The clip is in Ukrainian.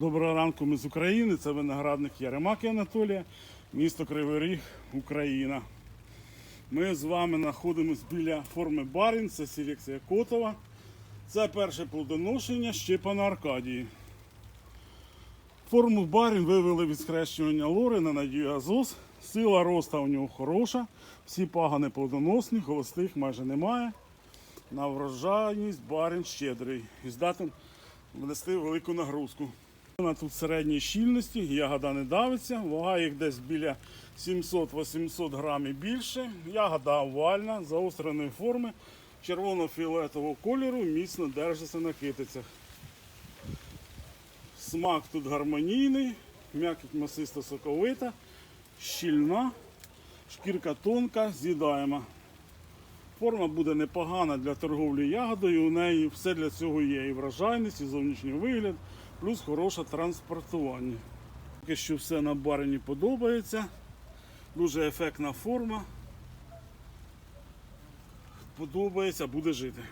Доброго ранку, ми з України. Це виноградник Яремаки Анатолія, місто Кривий Ріг, Україна. Ми з вами знаходимося біля форми Барін, це селекція Котова. Це перше плодоношення Щепана Аркадії. Форму Барін вивели від схрещування лори на надію Азос. Сила роста у нього хороша, всі пагани плодоносні, холостих майже немає. На врожайність барин щедрий і здатен внести велику нагрузку. Вона тут середньої щільності, ягода не давиться, вага їх десь біля 700-800 грамів більше. Ягода овальна, заостреної форми, червоно-фіолетового кольору, міцно держиться на китицях. Смак тут гармонійний, м'якіть масисто соковита, щільна, шкірка тонка, з'їдаєма. Форма буде непогана для торговлі ягодою. У неї все для цього є. І вражайність, і зовнішній вигляд, плюс хороше транспортування. Поки що все на барині подобається. Дуже ефектна форма. Подобається, буде жити.